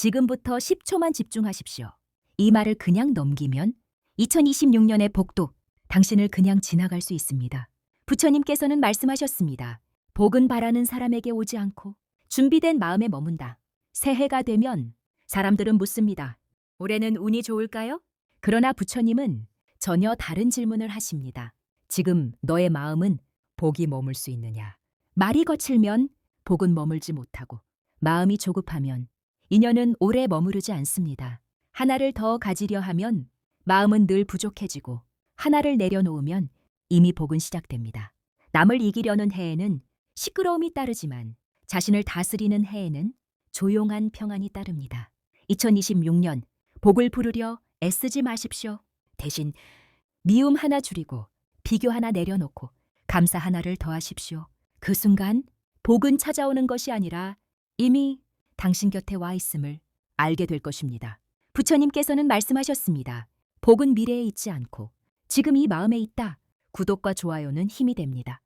지금부터 10초만 집중하십시오. 이 말을 그냥 넘기면 2026년의 복도, 당신을 그냥 지나갈 수 있습니다. 부처님께서는 말씀하셨습니다. 복은 바라는 사람에게 오지 않고 준비된 마음에 머문다. 새해가 되면 사람들은 묻습니다. 올해는 운이 좋을까요? 그러나 부처님은 전혀 다른 질문을 하십니다. 지금 너의 마음은 복이 머물 수 있느냐? 말이 거칠면 복은 머물지 못하고 마음이 조급하면 인연은 오래 머무르지 않습니다. 하나를 더 가지려 하면 마음은 늘 부족해지고 하나를 내려놓으면 이미 복은 시작됩니다. 남을 이기려는 해에는 시끄러움이 따르지만 자신을 다스리는 해에는 조용한 평안이 따릅니다. 2026년 복을 부르려 애쓰지 마십시오. 대신 미움 하나 줄이고 비교 하나 내려놓고 감사 하나를 더하십시오. 그 순간 복은 찾아오는 것이 아니라 이미 당신 곁에 와 있음을 알게 될 것입니다. 부처님께서는 말씀하셨습니다. 복은 미래에 있지 않고 지금 이 마음에 있다. 구독과 좋아요는 힘이 됩니다.